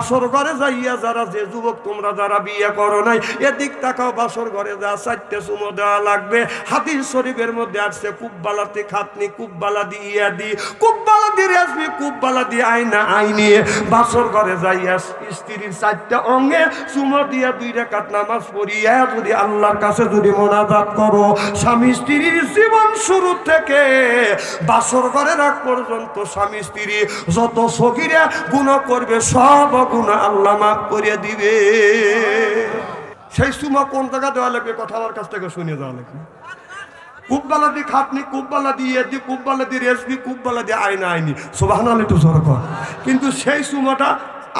বাসর ঘরে যাইয়া যারা যে যুবক, তোমরা যারা বিয়ে করো নাই, এদিক তাকাও, বাসর ঘরে যা সুমো দেওয়া লাগবে। হাতির শরীফের মধ্যে আসছে, কুব্বালাতে খাতনি, কুব্বালা দিয়ে দি, কুব্বালা দিয়ে আসবি কুব্বালা দিয়ে আইনা। বাসর ঘরে যাইয়া স্ত্রীর অঙ্গে সুমো দিয়া দুই রেখাত নামাজ পড়িয়া যদি আল্লাহর কাছে যদি মোনাজাত করো, স্বামী স্ত্রীর জীবন শুরু থেকে বাসর ঘরে রাখ পর্যন্ত স্বামী স্ত্রী যত সগিরা গুণ করবে, সব গুণ আল্লাহ মাফ করিয়ে দিবে। সেই সুমা কোন জায়গা দেওয়া লাগবে, কথা আমার কাছ থেকে শুনিয়ে দেওয়া লাগবে। কুব্বালা দি খাটনি দিয়ে দি কুব্বালা দি রেসবি কুব্বালা দিয়ে আইনা আইনি। সোভান একটু জোর কর কিন্তু সেই সুমাটা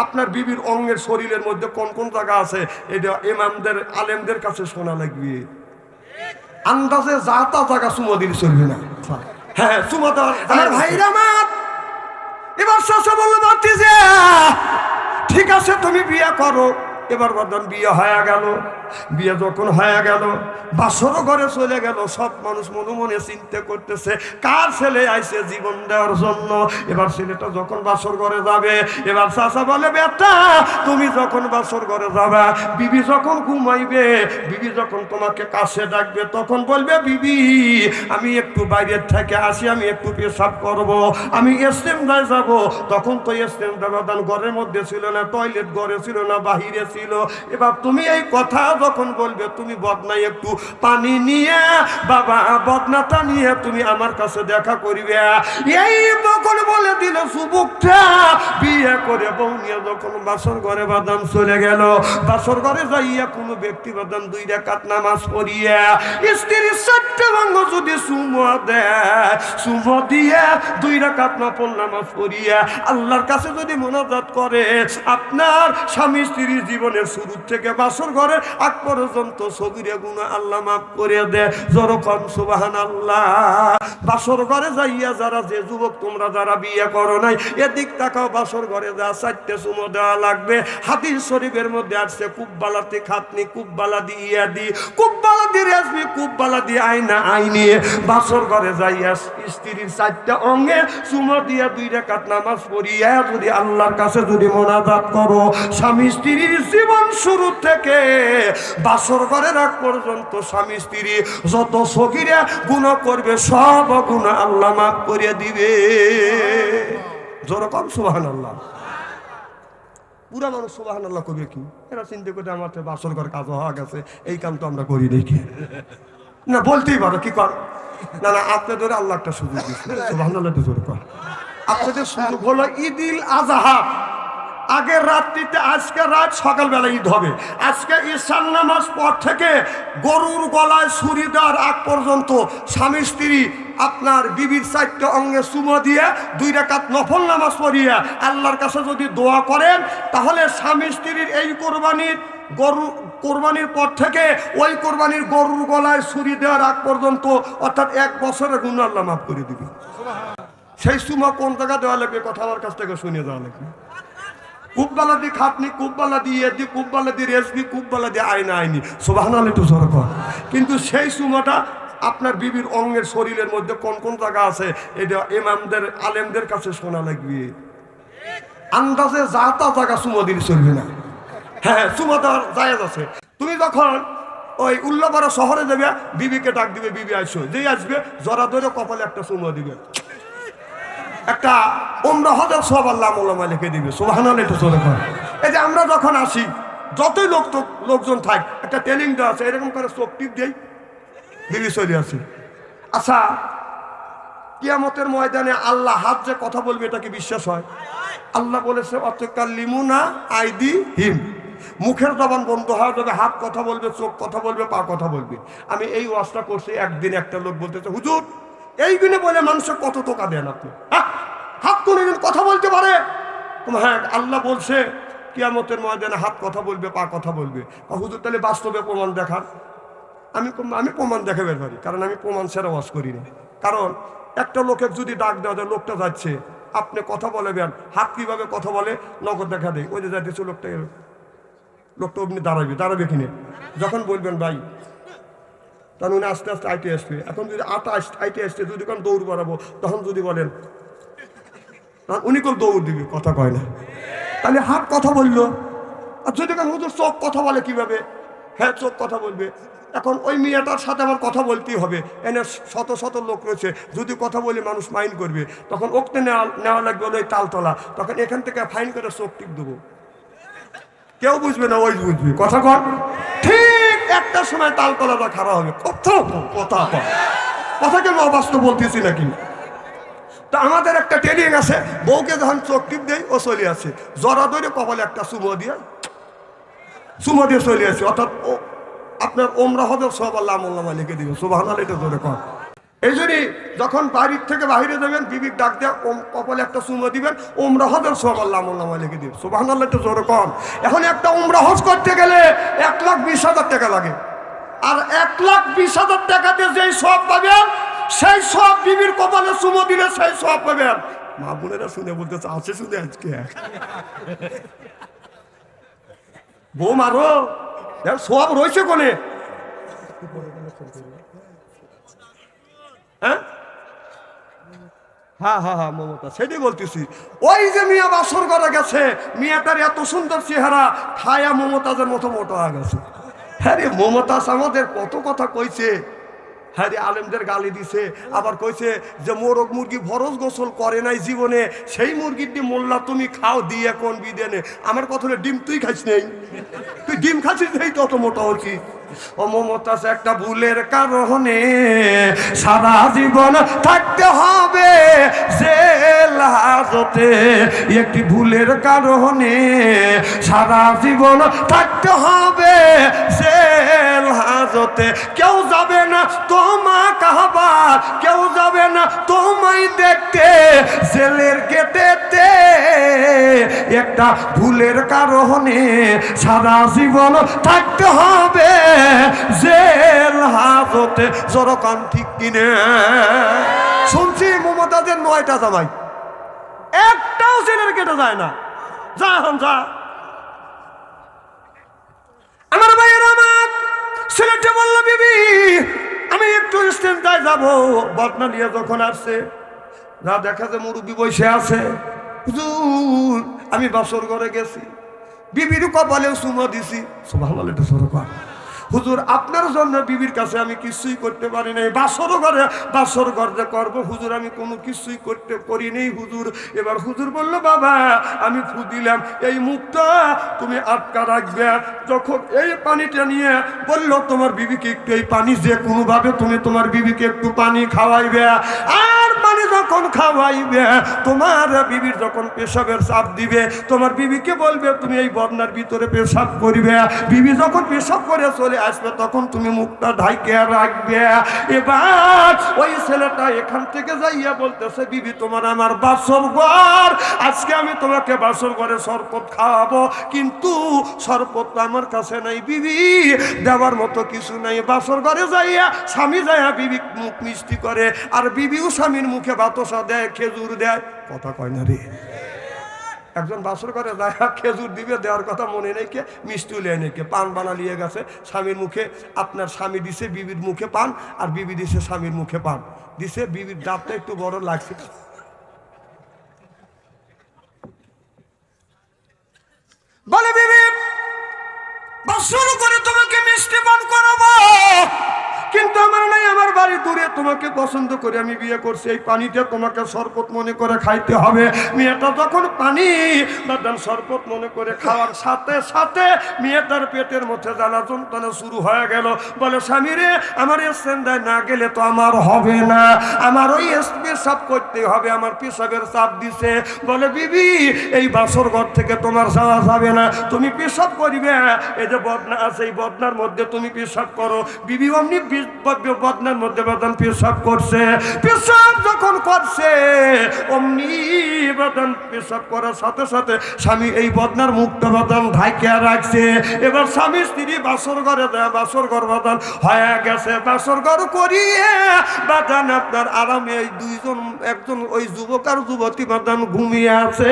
আপনার বিবির অঙ্গের শরীরের মধ্যে কোন কোন জায়গা আছে, এটা ইমামদের, আলেমদের কাছে শোনা লাগবে। আন্দাজে যা তা জায়গা সুমো দিলে চলবে না। হ্যাঁ সুমো দেওয়ার ভাইরা মাত। এবার শেষে বলল যে। ঠিক আছে তুমি বিয়ে করো। এবার বর্ধন বিয়ে হয়ে গেল। বিয়ে যখন হয়ে গেল বাসরও ঘরে চলে গেল, সব মানুষ মনে মনে চিন্তা করতেছে, কার ছেলে আইছে জীবন দেওয়ার জন্য? এবার ছেলেটা যখন বাসর ঘরে যাবে, এবার চাষা বলে, বেটা, তুমি যখন বাসর ঘরে যাবে, বিবি যখন ঘুমাইবে, বিবি যখন তোমাকে কাছে ডাকবে, তখন বলবে, বিবি, আমি একটু বাইরের থেকে আসি, আমি একটু পেশাব করব, আমি এস্টেমদায় যাব। তখন তো বাদান ঘরের মধ্যে ছিল না, টয়লেট ঘরে ছিল না, বাহিরে ছিল এবার তুমি এই কথা যখন বলবে, তুমি বদনাই একটু পানি নিয়ে, বাবা, বদনাটা নিয়ে তুমি আমার কাছে দেখা করিবে। এই তখন বলে দিল সুবুকটা। বিয়ে করে বউ নিয়ে যখন বাসর ঘরে বাদাম চলে গেল, বাসর ঘরে যাইয়া কোনো ব্যক্তি বাদাম দুই রেখাত নামাজ পড়িয়া, স্ত্রীর চারটে ভাঙ্গ যদি সুমো দেয়, সুমো দিয়ে দুই রেখাত নফল নামাজ পড়িয়া, আল্লাহর কাছে যদি মোনাজাত করে, আপনার স্বামী স্ত্রীর জীবনের শুরু থেকে বাসর ঘরে আগ পর্যন্ত সবিরে গুণ আল্লাহ মাফ করে দেয় জরকম সুবাহান আল্লাহ বাসর ঘরে যাইয়া যারা যে যুবক, তোমরা যারা বিয়ে করো নাই, এদিক তাকাও, বাসর ঘরে যা চারটে সুমো দেওয়া লাগবে। হাতির শরীফের মধ্যে আসছে, কুব্বালাতে খাতনি, কুব্বালা দিয়ে দি কুব্বালা দিয়ে আসবি কুব্বালা দিয়ে আইনা আইনিয়ে বাসর ঘরে যাইয়া স্ত্রীর চারটা অঙ্গে সুমো দিয়া দুই রেখাত নামাজ পড়িয়া যদি আল্লাহর কাছে যদি মোনাজাত করো, স্বামী স্ত্রীর জীবন শুরু থেকে বাসর ঘরে রাখ পর্যন্ত স্বামী, স্ত্রী যত সগিরা গুণ করবে, সব গুণ আল্লাহ মাফ করে দিবে। জোরকম সুবাহান আল্লাহ আল্লাহ কি? এরা চিন্তা করে আমার তো বাসর ঘর কাজ হওয়া গেছে, এই কাম তো আমরা করি দেখি। না, বলতেই পারো, কি কর? না না, আপনাদের আল্লাহ একটা সুযোগ দিচ্ছে আল্লাহ কর। আপনাদের সুযোগ হলো ঈদিল আজহা। আগের রাত্রিতে, আজকে রাত সকালবেলা ঈদ হবে। আজকে ঈশান নামাজ পর থেকে গরুর গলায় ছুরি দেওয়ার আগ পর্যন্ত স্বামী স্ত্রী আপনার বিবির চারটে অঙ্গে সুমো দিয়ে দুই রেখাত নফল নামাজ পড়িয়ে আল্লাহর কাছে যদি দোয়া করেন, তাহলে স্বামী স্ত্রীর এই কোরবানির গরু, কোরবানির পর থেকে ওই কোরবানির গরুর গলায় ছুরি দেওয়ার আগ পর্যন্ত অর্থাৎ এক বছরের গুণ আল্লাহ মাফ করে দিবে। সেই সুমা কোন জায়গা দেওয়া লাগবে? কথা আমার কাছ থেকে শুনিয়ে দেওয়া লাগবে। কুব্বালা দিয়ে খাটনি কুব্বালা দি কুব্বালা দিয়ে রেসবি কুব্বালা দিয়ে আইনা আইনি সোবাহান একটু কিন্তু সেই সুমাটা আপনার বিবির অঙ্গের শরীরের মধ্যে কোন কোন জায়গা আছে, এটা ইমামদের, আলেমদের কাছে শোনা লাগবে। আন্দাজে যা তা জায়গা সুমো দিলে চলবে না। হ্যাঁ সুমো দেওয়ার জায়েজ আছে। তুমি যখন ওই উল্লাপাড়া শহরে যাবে, বিবিকে ডাক দিবে, বিবি আসো। যেই আসবে, জরা ধরে কপালে একটা সুমো দিবে। একটা ওমরা হজর সব আল্লাহ মোলামা লিখে দিবে সোহানাল একটু চলে এই যে আমরা যখন আসি, যতই লোক লোকজন থাক, একটা ট্রেনিং দেওয়া আছে, এরকম করে চোখ টিপ দেই দিবি চলে আসি। আচ্ছা কিয়ামতের ময়দানে আল্লাহ হাত যে কথা বলবে, এটা কি বিশ্বাস হয়? আল্লাহ বলেছে অতকাল লিমুনা আইদি হিম মুখের জবান বন্ধ হয়ে যাবে হাত কথা বলবে, চোখ কথা বলবে, পা কথা বলবে। আমি এই ওয়াজটা করছি, একদিন একটা লোক বলতেছে, হুজুর এই দিনে বলে মানুষের কত টোকা দেন আপনি? হ্যাঁ? হাত কোনোদিন কথা বলতে পারে। হ্যাঁ আল্লাহ বলছে, কিয়ামতের ময়দানে হাত কথা বলবে, পা কথা বলবে। হুজুর, তাহলে বাস্তবে প্রমাণ দেখান। আমি আমি প্রমাণ দেখাবে পারি কারণ আমি প্রমাণ সেরা ওয়াজ করি না। কারণ একটা লোকের যদি ডাক দেওয়া যায়, লোকটা যাচ্ছে, আপনি কথা বলবেন হাত কীভাবে কথা বলে, নগদ দেখা দেয়। ওই যে যাইতেছে লোকটা লোকটা অমনি দাঁড়াবে দাঁড়াবে কিনে। যখন বলবেন, ভাই তখন উনি আস্তে আস্তে আইটি আসবে এখন যদি আটা আইটি আসছে যদি কোন দৌড় বাড়াবো, তখন যদি বলেন তখন উনি কোন দৌড় দিবে? কথা কয় না। তাহলে হাত কথা বলল। আর যদি হুজুর চোখ কথা বলে কীভাবে? হ্যাঁ চোখ কথা বলবে। এখন ওই মেয়েটার সাথে আমার কথা বলতেই হবে। এনে শত শত লোক রয়েছে। যদি কথা বলে মানুষ মাইন্ড করবে। তখন ওকে নেওয়া নেওয়া লাগবে ওই তালতলা। তখন এখান থেকে ফাইন করে চোখ টিপ দেবো। কেউ বুঝবে না, ওই বুঝবে। কথা কর ঠিক একটা সময় তালতলাটা খারাপ হবে। কথা কথা কথাকে অবাস্তব বলতেছি নাকি? তা আমাদের একটা ট্রেনিং আছে, বউকে যখন চোখ টিপ দেয়, ও চলে আসে। জরা ধরে কপালে একটা চুমো দিয়ে চুমো দিয়ে চলে আসে। অর্থাৎ ও, আপনার ওমরা হবে সব আল্লাহ লিখে দিবে। সুবাহ এটা ধরে কর এই জন্যই যখন বাড়ির থেকে বাইরে যাবেন, বিবির ডাক দিয়ে ওম কপালে একটা চুমো দিবেন, ওমরা হজের আল্লাহ লিখে দিবে সুবাহ এটা জোরে কম এখন একটা ওমরা হজ করতে গেলে এক লাখ বিশ হাজার টাকা লাগে। আর এক লাখ বিশ হাজার টাকাতে যেই সব পাবেন, সেই সব বিবির কপালে চুমো দিলে সেই সব পাবেন। মা বোনেরা শুনে বলতেছে, আছে শুনে আজকে। বউ মারো সব রয়েছে কোনে? হ্যাঁ? হ্যাঁ হ্যাঁ হ্যাঁ মমতা, সেটাই বলতেছি। ওই যে মিয়া বাসর করে গেছে, মিয়াটার এত সুন্দর চেহারা খায়া মমতাজের মতো মোটা হয়ে গেছে। হ্যাঁ রে, মমতাজ আমাদের কত কথা কইছে। হ্যাঁ রে, আলেমদের গালি দিছে, আবার কইছে যে মোরগ মুরগি ভরস গোসল করে নাই জীবনে, সেই মুরগির ডিম মোল্লা তুমি খাও, দিয়ে কোন বিদেনে। আমার কথা হলো, ডিম তুই খাইস নেই? তুই ডিম খাচ্ছিস এই তত মোটা হচ্ছি ও মমতাজ, একটা ভুলের কারণে সারা জীবন থাকতে হবে। জেল হাজতে একটি ভুলের কারণে সারা জীবন থাকতে হবে। জেল হাজতে কেউ যাবে না তোমা কাহবার কেউ যাবে না তোমায় দেখতে। জেলের গেটেতে একটা ভুলের কারণে সারা জীবন থাকতে হবে। জেল হাজতে জরকান ঠিক কিনে। শুনছি মমতাজের নয়টা জামাই, একটাও জেলের কেটে যায় না। যা এখন যা। আমার ভাইয়ের আমার ছেলেটা বলল, বিবি, আমি একটু স্টেন্ডায় যাব। বদনা নিয়ে যখন আসছে না দেখা যায় মুরব্বী বসে আছে। হুজুর, আমি বাসর ঘরে গেছি। বিবির কপালে সুমো দিছি। সুবাহ এটা সরকার হুজুর, আপনার জন্য বিবির কাছে আমি কিছুই করতে পারি নাই। বাসর ঘরে, বাসর ঘর করব হুজুর, আমি কোনো কিছুই করতে করি নেই হুজুর। এবার হুজুর বলল, বাবা, আমি ফু দিলাম। এই মুখটা তুমি আটকা রাখবে। যখন এই পানিটা নিয়ে বলল, তোমার বিবিকে একটু এই পানি যে কোনোভাবে তুমি তোমার বিবিকে একটু পানি খাওয়াইবে। আর পানি যখন খাওয়াইবে, তোমার বিবির যখন পেশাবের চাপ দিবে, তোমার বিবিকে বলবে, তুমি এই বন্যার ভিতরে পেশাব করবে। বিবি যখন পেশাব করে চলে আসবে, তখন তুমি মুখটা ঢাইকে রাখবে। এবার ওই ছেলেটা এখান থেকে যাইয়া বলতেছে, বিবি, তোমার আমার বাসর ঘর। আজকে আমি তোমাকে বাসর ঘরে শরবত খাওয়াবো, কিন্তু শরবত আমার কাছে নাই, বিবি। দেওয়ার মতো কিছু নাই। বাসর ঘরে যাইয়া স্বামী যাইয়া বিবি মুখ মিষ্টি করে, আর বিবিও স্বামীর মুখে বাতসা দেয়, খেজুর দেয়। কথা কয় না রে? একজন বাসর করে যায় খেজুর দিবে, দেওয়ার কথা মনে নেই কে, মিষ্টি লিয়ে নেই কে। পান বানা নিয়ে গেছে, স্বামীর মুখে আপনার স্বামী দিছে, বিবির মুখে পান, আর বিবি দিছে স্বামীর মুখে পান। দিছে, বিবির ডাবটা একটু বড় লাগছে। বলে, বিবি বাসর করে তোমাকে মিষ্টি পান করাবো। কিন্তু আমার নাই, আমার বাড়ি দূরে। তোমাকে পছন্দ করে আমি বিয়ে করছি, এই পানিটা তোমাকে শরবত মনে করে খাইতে হবে। মেয়েটা যখন পানি বাদাম শরবত মনে করে খাওয়ার সাথে সাথে মেয়েটার পেটের মধ্যে জ্বালা যন্ত্রণা শুরু হয়ে গেল। বলে, স্বামী রে, আমার স্ট্যান্ডায় না গেলে তো আমার হবে না। আমার ওই পেশাব করতে হবে, আমার পেশাবের চাপ দিছে। বলে, বিবি, এই বাসর ঘর থেকে তোমার যাওয়া যাবে না। তুমি পেশাব করিবে। এই যে বদনা আছে, এই বদনার মধ্যে তুমি পেশাব করো। বিবি অমনি বদনার মধ্যে বদন পেশাব করছে। পেশাব যখন করছে, অমনি বদন পেশাব করার সাথে সাথে স্বামী এই বদনার মুক্ত বদন ঢাকিয়া রাখছে। এবার স্বামী স্ত্রী বাসর ঘরে দেয়, বাসর ঘর বদন হয়ে গেছে। বাসর ঘর করিয়ে বাদান আপনার আরামে এই দুইজন, একজন ওই যুবক আর যুবতী বাদান ঘুমিয়ে আছে।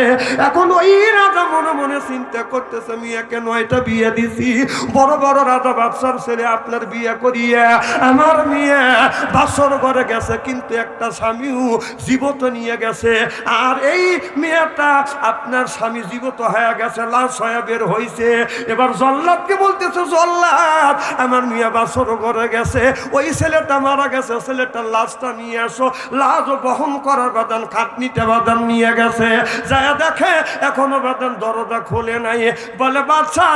এখন ওই রাজা মনে মনে চিন্তা করতেছে মেয়েকে নয়টা বিয়ে দিছি? বড় বড় রাজা বাদশার ছেলে আপনার বিয়ে করিয়ে আমার মেয়ে বাসর ঘরে গেছে, কিন্তু একটা স্বামীও জীবত নিয়ে গেছে। আর এই মেয়েটা আপনার স্বামী জীবত হয়ে গেছে, লাশ হয়ে বের হয়েছে এবার জল্লাদকে বলতেছে, জল্লাদ, আমার মেয়ে বাসর ঘরে গেছে। ওই ছেলেটা মারা গেছে, ছেলেটার লাশটা নিয়ে আসো লাশ বহন করার বাদান খাটনিটা বাদান নিয়ে গেছে। যায় দেখে, এখনও বাদান দরজা খোলে নাই। বলে বাচ্চা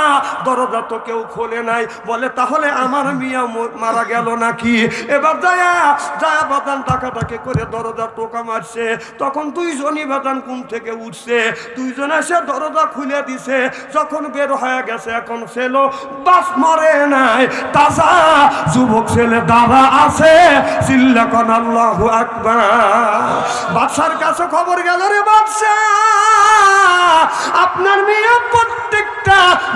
দরজা তো কেউ খোলে নাই। বলে, তাহলে আমার মিয়া মারা গেল নাকি? এবার যায়া, যায় বাদান টাকাটাকে করে দরজা টোকা মারছে। তখন দুইজনই বাদান ঘুম থেকে উঠছে। দুইজন এসে দরজা খুলে দিছে। যখন বের হয়ে গেছে, এখন ছেলো বাস মরে নাই। তাজা যুবক ছেলে দাদা আছে। চিল্লাকন আল্লাহু আকবার। বাদশার কাছে খবর গেল রে বাদশা। আপনার মেয়ে প্রত্যেকটা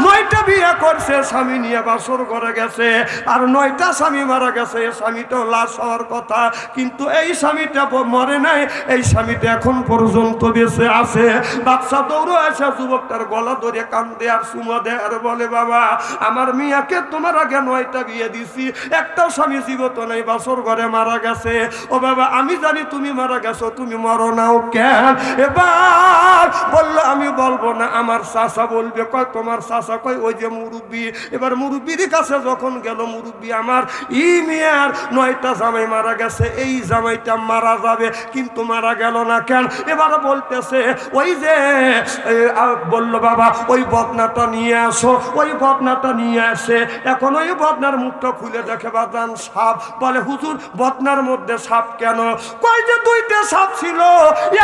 নয়টা বিয়ে করছে, স্বামী নিয়ে বাসর করে গেছে। আর নয়টা স্বামী মারা গেছে এই স্বামীটাও লাশ হওয়ার কথা। কিন্তু এই স্বামীটা মরে নাই, এই স্বামীটা এখন পর্যন্ত বেঁচে আছে। বাচ্চা দৌড়ো আসে, যুবকটার গলা ধরে কান্দে আর সুমা দেয় আর বলে, বাবা, আমার মিয়াকে তোমার আগে নয়টা বিয়ে দিছি। একটাও স্বামী জীবত নেই, বাসর ঘরে মারা গেছে। ও বাবা, আমি জানি তুমি মারা গেছো, তুমি মরো নাও কেন? এবার বলল, আমি বলব না, আমার চাষা বলবে, কয় তোমার চাষা কয়, ওই যে মুরব্বী। এবার মুরব্বীর কাছে যখন গেল, মুরব্বী আমার ই মিয়ার নয়টা জামাই মারা গেছে, এই জামাইটা মারা যাবে, কিন্তু মারা গেল না কেন? এবার বলতেছে, ওই যে বলল বাবা, ওই বদনাটা নিয়ে আসো, ওই বদনাটা নিয়ে আসে। এখন ওই বদনার মুখটা খুলে দেখে বাদান সাপ, বলে, হুজুর, বদনার মধ্যে সাপ কেন? কয় যে, দুইটা সাপ ছিল,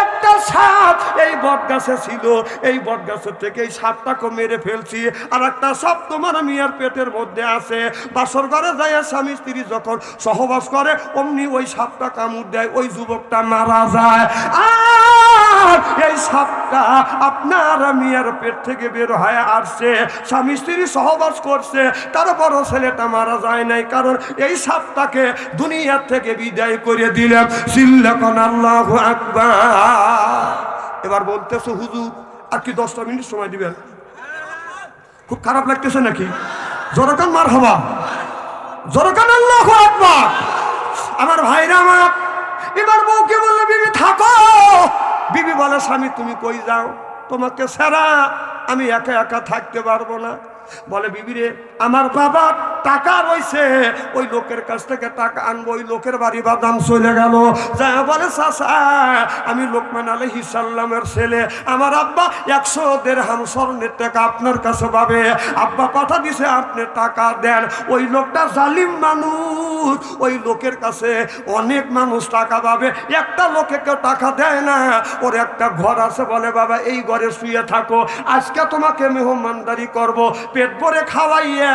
একটা সাপ, এই বট গাছে ছিল, এই বট গাছের থেকে এই সাপটাকে মেরে ফেলছি। আর একটা সাপ তোমার মিয়ার পেটের মধ্যে আছে। বাসর ঘরে যায় স্বামী স্ত্রী যখন সহবাস করে, অমনি ওই সাপটা কামড় দেয়, ওই যুবকটা মারা যায়। আর এই সাপটা আপনার মিয়ার পেট থেকে বের হয়ে আসছে। স্বামী স্ত্রী সহবাস করছে, তার বড় ছেলেটা মারা যায় নাই, কারণ এই সাপটাকে দুনিয়ার থেকে বিদায় করে দিলাম। সিল্লাকন আল্লাহ আকবার। এবার বলতেছে, হুজুর, আর কি দশটা মিনিট সময় দিবেন? খুব খারাপ লাগতেছে নাকি? জোরকান মার হবা জোরকান আল্লাহ আকবার। আমার ভাইরা আমার, এবার বউকে বললে, বিবি, থাকো। বিবি বলে, স্বামী, তুমি কই যাও? তোমাকে সারা আমি একা একা থাকতে পারব না। বলে বিবিরে আমার বাবা টাকা রয়েছে ওই লোকের কাছ থেকে টাকা আনব, ওই লোকের বাড়ি বাদাম চলে গেল। যা বলে চাষা আমি লোকমান আলহ সাল্লামের ছেলে। আমার আব্বা একশো দেড় হাম স্বর্ণের টাকা আপনার কাছে পাবে। আব্বা কথা দিছে, আপনি টাকা দেন। ওই লোকটা জালিম মানুষ। ওই লোকের কাছে অনেক মানুষ টাকা পাবে। একটা লোকে কেউ টাকা দেয় না। ওর একটা ঘর আছে বলে, বাবা, এই ঘরে শুয়ে থাকো। আজকে তোমাকে মেহমানদারি করব। পেট ভরে খাওয়াইয়া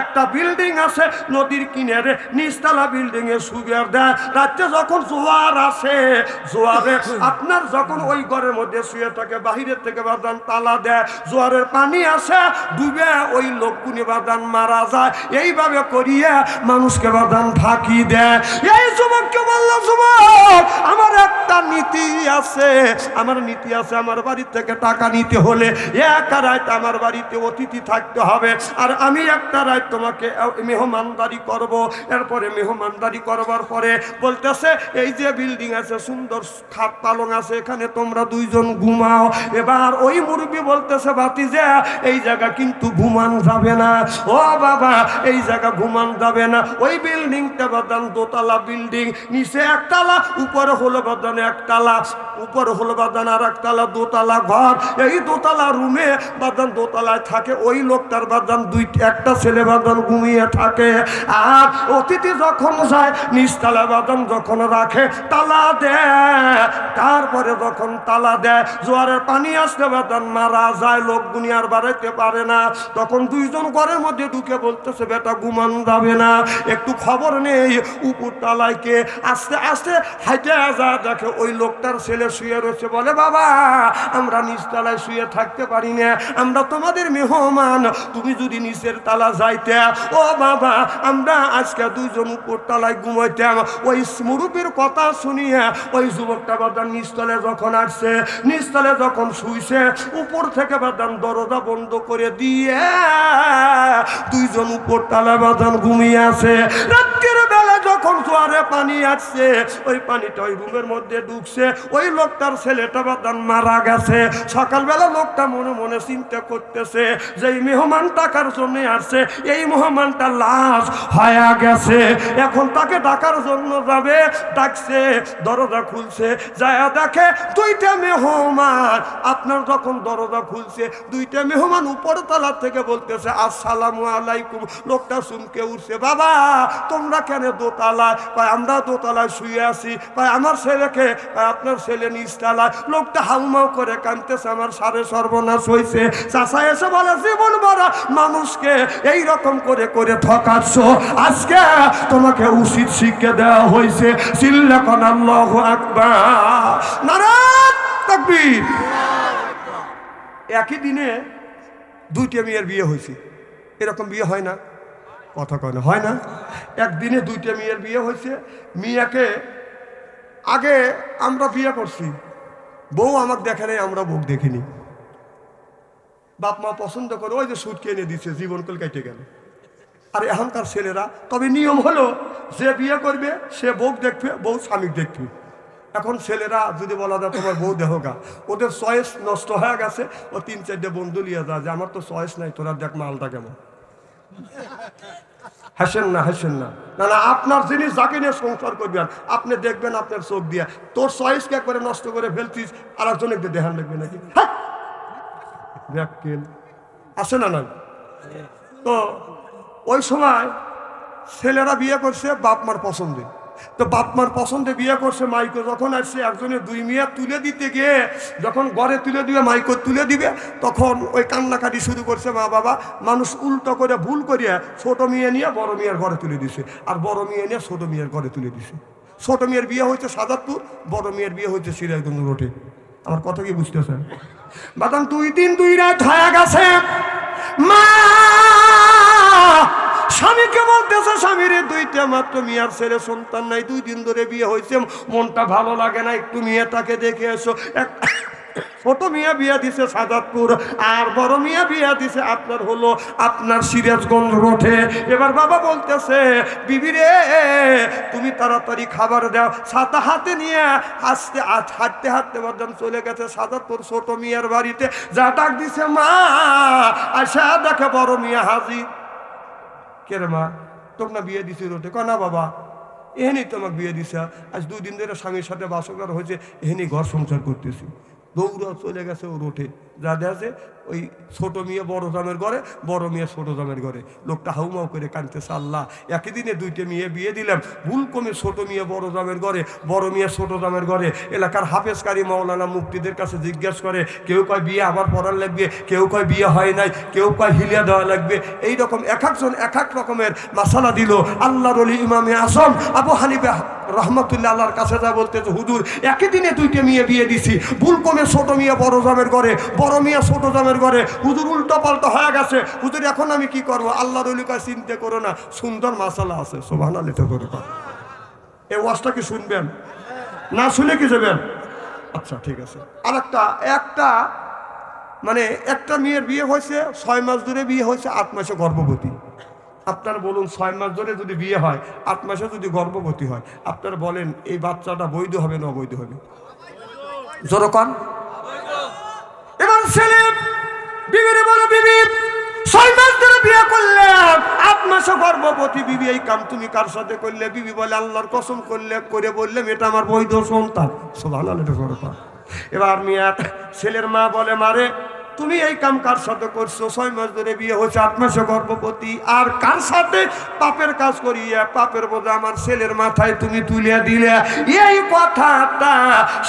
একটা বিল্ডিং আছে, নদীর কিনারে নিচতলা বিল্ডিং এ সুগার দেয়। রাত্রে যখন জোয়ার আসে, জোয়ারে আপনার যখন ওই ঘরের মধ্যে শুয়ে থাকে, বাহিরের থেকে বাদান তালা দেয় জোয়ারের পানি আসে, ডুবে ওই লোকগুনি বাদান মারা যায়। এইভাবে করিয়া মানুষকে বাদান ফাঁকি দেয়। এই যুবককে বলল, যুবক, আমার একটা নীতি আছে। আমার নীতি আছে, আমার বাড়ি থেকে টাকা নিতে হলে একা রাত আমার বাড়িতে অতিথি থাকতে হবে। আর আমি একটা তোমাকে মেহমানদারি করব। এরপরে মেহমানদারি করবার পরে বলতেছে, এই যে বিল্ডিং আছে, সুন্দর খাট পালং আছে, এখানে তোমরা দুইজন ঘুমাও। এবার ওই মুরব্বী বলতেছে যে এই জায়গা কিন্তু ঘুমান যাবে না। ও বাবা, এই জায়গা ঘুমান যাবে না। ওই বিল্ডিংটা বাদান দোতলা বিল্ডিং নিচে একতলা উপরে হলো বাদান একতলা উপরে হলো বাদান আর একতলা দোতলা ঘর। এই দোতলা রুমে বাদান দোতলায় থাকে, ওই লোকটার বাদান দুই একটা ছেলে বাদান ঘুমিয়ে থাকে। আর অতিথি যখন যায় নিচতলা বাদান যখন রাখে, তালা দেয়। তারপরে যখন তালা দেয়, জোয়ারের পানি আসতে বাদান মারা যায়, লোক দুনিয়ার বাড়াইতে পারে না। তখন দুইজন ঘরের মধ্যে ঢুকে বলতেছে, বেটা, ঘুমান যাবে না। একটু খবর নেই, উপর তালায় কে? আস্তে আস্তে হাইটে যা দেখে ওই লোকটার ছেলে শুয়ে রয়েছে। বলে, বাবা, আমরা নিচতলায় শুয়ে থাকতে পারি না। আমরা তোমাদের মেহমান। তুমি যদি নিচের তালা যাইতে। ও বাবা, আমরা আজকে দুইজন উপর তালায় ঘুমাইতাম। ওই মুরুবের কথা শুনিয়ে ওই যুবকটা বাদান নিস্তলে যখন আসছে নিস্তলে যখন শুইছে, উপর থেকে বাদান দরজা বন্ধ করে দিয়ে দুইজন উপর তালা বাদান ঘুমিয়ে আছে। রাত্রের জোয়ারে পানি আসছে, ওই পানিটা ওই রুমের মধ্যে ঢুকছে, ওই লোকটার ছেলেটা বাদান মারা গেছে। সকালবেলা লোকটা মনে মনে চিন্তা করতেছে যে এই মেহমান টাকার জন্য আসছে, এই মেহমানটা লাশ হয়ে গেছে। এখন তাকে ডাকার জন্য যাবে, ডাকছে, দরজা খুলছে, যায় দেখে দুইটা মেহমান, আপনার যখন দরজা খুলছে, দুইটা মেহমান উপর তলা থেকে বলতেছে, আসসালামু আলাইকুম। লোকটা শুনকে উঠছে, বাবা, তোমরা কেন দোতলায় কয়, আমরা দোতলায় শুয়ে আছি। কয়, আমার ছেলেকে? কয়, আপনার ছেলে নিচতলায় লোকটা হাউমাউ করে কানতেছে আমার সারে সর্বনাশ হয়েছে চাষা এসে বলে, জীবন বড় মানুষকে এই রকম করে করে ঠকাচ্ছ। আজকে তোমাকে উচিত শিক্ষা দেওয়া হয়েছে সিল্লাকন আল্লাহ একই দিনে দুইটা মেয়ের বিয়ে হয়েছে এরকম বিয়ে হয় না। কথা কয় না, হয় না? একদিনে দুইটা মেয়ের বিয়ে হয়েছে, মিয়াকে আগে আমরা বিয়ে করছি। বউ আমাকে দেখে নাই, আমরা বউ দেখিনি। বাপ মা পছন্দ করে ওই যে সুদ কিনে দিচ্ছে জীবনকাল কেটে গেল। আর এখনকার ছেলেরা, তবে নিয়ম হলো, যে বিয়ে করবে, সে বউ দেখবে, বউ স্বামী দেখবে। এখন ছেলেরা যদি বলা যায়, তোমার বউ দেহগা ওদের চয়েস নষ্ট হয়ে গেছে, ও তিন চারটে বন্ধু লিয়ে যায় যে, আমার তো চয়েস নাই, তোরা দেখ মালটা কেমন। হাসেন না হাসেন না। না না, আপনার জিনিস যাকে নিয়ে সংসার করবেন আপনি দেখবেন আপনার চোখ দিয়ে, তোর চয়েসকে একবারে নষ্ট করে ফেলছিস আর একজনের দেহান লাগবে নাকি? হ্যাঁ। আছে না না তো, ওই সময় ছেলেরা বিয়ে করছে, বাপ মার পছন্দে। তো বাপ মার পছন্দে বিয়ে করছে মাইকে, যখন আসছে একজনের দুই মেয়ে তুলে দিতে গিয়ে, যখন ঘরে তুলে দিবে, মাইকে তুলে দিবে, তখন ওই কান্নাকাটি শুরু করছে মা বাবা। মানুষ উল্টো করে ভুল করিয়া ছোট মেয়ে নিয়ে বড় মেয়ের ঘরে তুলে দিছে। আর বড় মেয়ে নিয়ে ছোট মেয়ের ঘরে তুলে দিছে। ছোট মেয়ের বিয়ে হয়েছে সাদাতপুর, বড় মেয়ের বিয়ে হয়েছে সিরাজগঞ্জ রোডে। আমার কথা কি বুঝতেছেন? বাদাম দুই দিন দুই রাত হয়ে গেছে। মা! স্বামীকে বলতেছে, স্বামীর, দুইটা মাত্র মিয়ার ছেলে, সন্তান নাই, দুই দিন ধরে বিয়ে হয়েছে, মনটা ভালো লাগে না, একটু মেয়েটাকে দেখে এসো। ছোট মিয়া বিয়া দিছে সাদাতপুর, আর বড় মিয়া বিয়া দিছে আপনার হলো আপনার সিরাজগঞ্জ রোডে। এবার বাবা বলতেছে, বিবি রে, তুমি তাড়াতাড়ি খাবার দাও। ছাতা হাতে নিয়ে আসতে হাঁটতে হাঁটতে বাদাম চলে গেছে সাদাতপুর ছোট মিয়ার বাড়িতে। যা ডাক দিছে, মা আশা দেখে বড় মিয়া হাজির। কে রে মা তোর না বিয়ে দিছি রোটে ক না বাবা এহেনি তোমাকে বিয়ে দিছে। আজ দুদিন ধরে স্বামীর সাথে বাসকার হয়েছে এহেনি ঘর সংসার করতেছি। দৌড়া চলে গেছে ও রোটে যা দেখে ওই ছোট মেয়ে, বড় জামের ঘরে, বড় মেয়ে, ছোট জামের ঘরে। লোকটা হাউমাউ করে কানতেছে আল্লাহ, একই দিনে দুইটা মেয়ে বিয়ে দিলাম। ভুল কমে ছোট মেয়ে, বড় জামের ঘরে, বড় মেয়ে, ছোট জামের ঘরে। এলাকার হাফেজকারী মাওলানা মুক্তিদের কাছে জিজ্ঞেস করে, কেউ কয় বিয়ে আবার পড়ার লাগবে, কেউ কয় বিয়ে হয় নাই, কেউ কয় হিলিয়া দেওয়া লাগবে। এই রকম এক একজন এক এক রকমের মাসালা দিল। আল্লাহর ইমামে আসম আবু হানিফে রহমতুল্লাহ আল্লাহর কাছে যা বলতেছে, হুজুর, একই দিনে দুইটা মেয়ে বিয়ে দিছি। ভুল কমে ছোট মেয়ে, বড় জামের ঘরে, বড় মেয়ে ছোট জামের ঘরে। হুজুর উল্টো পাল্টা হয়ে গেছে। হুজুর, এখন আমি কি করব? আল্লাহর অলি কাছে চিন্তা করো না। সুন্দর মাসালা আছে সোভান করে কর এই ওয়াজটা কি শুনবেন? না শুনে কি যাবেন আচ্ছা ঠিক আছে। আর একটা একটা মানে একটা মেয়ের বিয়ে হয়েছে, ছয় মাস ধরে বিয়ে হয়েছে, আট মাসে গর্ভবতী। আপনার বলুন ছয় মাস ধরে যদি বিয়ে হয়, আট মাসে যদি গর্ভবতী হয়, আপনার বলেন এই বাচ্চাটা বৈধ হবে না অবৈধ হবে? জোরকন এবার ছেলে, বিবিরে বলে, বিবি, ছয় মাস ধরে বিয়ে করলে, আট মাসে গর্ভবতী বিবি, এই কাম তুমি কার সাথে করলে? বিবি বলে, আল্লাহর কসম করলে, করে বললে, এটা আমার বৈধ সন্তান। সোভান এবার মিয়া, ছেলের মা বলে, মারে তুমি এই কাম কার সাথে করছ? ছয় মাস ধরে বিয়ে হয়েছে, আট মাসে গর্ভবতী। আর কার সাথে? পাপের কাজ করিয়া, পাপের বোঝা আমার ছেলের মাথায় তুমি তুলিয়া দিলে। এই কথাটা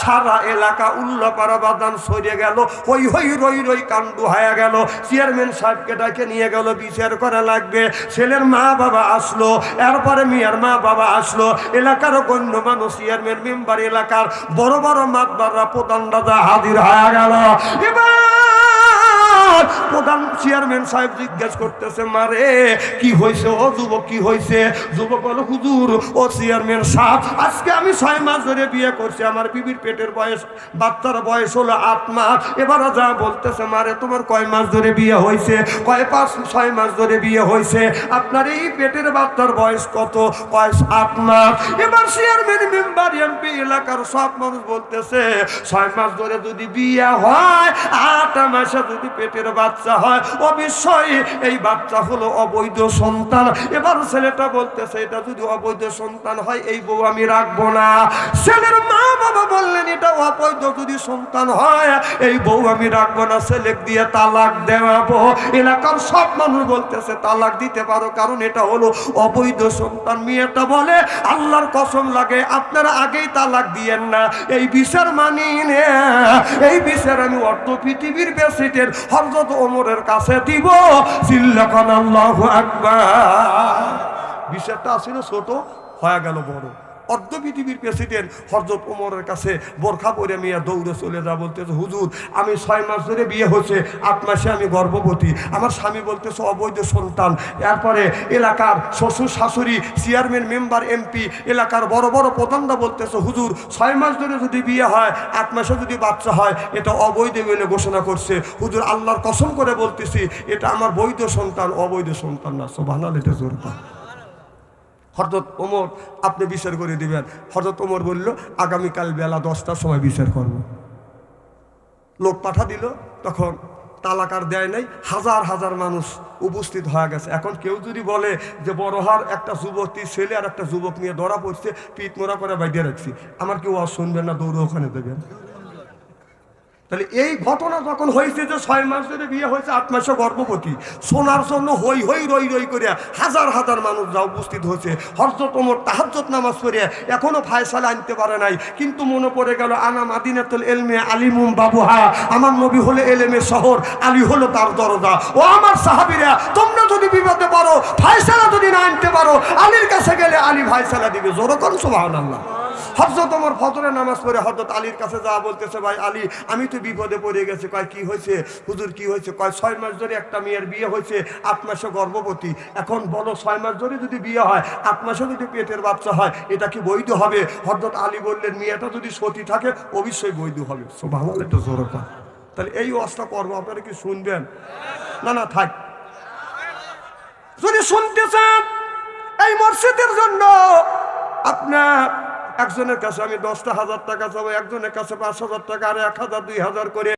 সারা এলাকা উল্লাপাড়া বাদান সরে গেল, হই হই রই রই কাণ্ডু হয়ে গেল। চেয়ারম্যান সাহেবকে ডাকে নিয়ে গেল, বিচার করা লাগবে। ছেলের মা বাবা আসলো, এরপরে মেয়ের মা বাবা আসলো। এলাকার গণ্য মানুষ, চেয়ারম্যান মেম্বার এলাকার বড় বড় মাতবাররা প্রধান রাজা হাজির হয়ে গেল। এবার প্রধান চেয়ারম্যান সাহেব জিজ্ঞেস করতেছে, মারে, কি হয়েছে ও যুবক, কি হয়েছে? যুবক বলো, হুজুর, ও চেয়ারম্যান সাহেব, আজকে আমি ছয় মাস ধরে বিয়ে করছি, আমার বিবির পেটের বয়স, বাচ্চার বয়স হলো আট মাস। এবার যা বলতেছে, মারে, তোমার কয় মাস ধরে বিয়ে হয়েছে? কয় পাঁচ, ছয় মাস ধরে বিয়ে হয়েছে? আপনার এই পেটের বাচ্চার বয়স কত? কয় আট মাস। এবার চেয়ারম্যান, মেম্বার, এমপি এলাকার সব মানুষ বলতেছে, ছয় মাস ধরে যদি বিয়ে হয়, আট মাসে যদি পেটের বাচ্চা হয়। অবশ্যই এই বাচ্চা হলো অবৈধ সন্তান। এবার ছেলেটা বলতেছে, এটা যদি অবৈধ সন্তান হয়, এই বউ আমি রাখব না। ছেলের মা বাবা বললেন, এটা অবৈধ যদি সন্তান হয়, এই বউ আমি রাখব না। ছেলে দিয়ে তালাক দেওয়াবো। এলাকার সব মানুষ বলতেছে, তালাক দিতে পারো, কারণ এটা হলো অবৈধ সন্তান। মেয়েটা বলে, আল্লাহর কসম লাগে, আপনারা আগেই তালাক দিয়েন না। এই বিচার মানি নে। এই বিচার আমি অর্ধ পৃথিবীর প্রেসিডেন্ট হরজত ওমরের কাছে দিব চিল্লাখান আল্লাহ আকবার। বিষয়টা আসলে ছোট হয়ে গেল বড়। অর্ধ পৃথিবীর প্রেসিডেন্ট হরজত ওমরের কাছে বোরখা পরে মিয়া দৌড়ে চলে যা বলতেছে, হুজুর, আমি ছয় মাস ধরে বিয়ে হয়েছে, আট মাসে আমি গর্ভবতী। আমার স্বামী বলতেছে, অবৈধ সন্তান। এরপরে এলাকার শ্বশুর শাশুড়ি চেয়ারম্যান মেম্বার এমপি এলাকার বড় বড় প্রধানরা বলতেছে, হুজুর, ছয় মাস ধরে যদি বিয়ে হয়, আট মাসে যদি বাচ্চা হয়, এটা অবৈধ বলে ঘোষণা করছে। হুজুর, আল্লাহর কসম করে বলতেছি, এটা আমার বৈধ সন্তান, অবৈধ সন্তান না। সোভানাল এটা জোর হরদত ওমর, আপনি বিচার করে দিবেন। হরদত ওমর বলল, আগামীকাল বেলা দশটার সময় বিচার করব। লোক পাঠা দিল, তখন তালাকার দেয় নাই। হাজার হাজার মানুষ উপস্থিত হয়ে গেছে। এখন কেউ যদি বলে যে বড়হার একটা যুবতী ছেলে আর একটা যুবক নিয়ে ধরা পড়ছে, পিঠ মোড়া করে বাইরে রাখছি। আমার কেউ আর শুনবেন না, দৌড়ে ওখানে দেবেন? তাহলে এই ঘটনা যখন হয়েছে যে ছয় মাস ধরে বিয়ে হয়েছে, আট মাসে গর্ভবতী শোনার জন্য হই হই রই রই করে হাজার হাজার মানুষ যা উপস্থিত হয়েছে হরজত ওমর তাহাজ্জত নামাজ পড়ে এখনও ফায়সালা আনতে পারে নাই। কিন্তু মনে পড়ে গেল, আনা মাদিনাতুল এলমে আলিমুম বাবুহা, আমার নবী হলে এলেমে শহর, আলী হলো তার দরজা। ও আমার সাহাবিরা, তোমরা যদি বিপদে পারো ফায়সালা যদি না আনতে পারো, আলীর কাছে গেলে আলী ফায়সালা দিবে। জোর করুন সুবহানাল্লাহ। হজরত আমার ফজরের নামাজ পড়ে হজরত আলীর কাছে যা বলতেছে, ভাই আলী, আমি তো বিপদে পড়ে গেছে। কয়, কি হয়েছে? হুজুর, কি হয়েছে? কয়, ছয় মাস ধরে একটা মেয়ের বিয়ে হয়েছে, আট মাসে গর্ভবতী। এখন বলো, ছয় মাস ধরে যদি বিয়ে হয়, আট মাসে যদি পেটের বাচ্চা হয়, এটা কি বৈধ হবে? হজরত আলী বললেন, মেয়েটা যদি সতী থাকে, অবশ্যই বৈধ হবে। সো ভালো একটা জোর তাহলে এই অবস্থা করব, আপনারা কি শুনবেন? না না, থাক। যদি শুনতে চান এই মসজিদের জন্য, আপনার একজনের কাছে আমি দশটা হাজার টাকা চাবো, একজনের কাছে পাঁচ হাজার টাকা, আর এক হাজার, দুই হাজার করে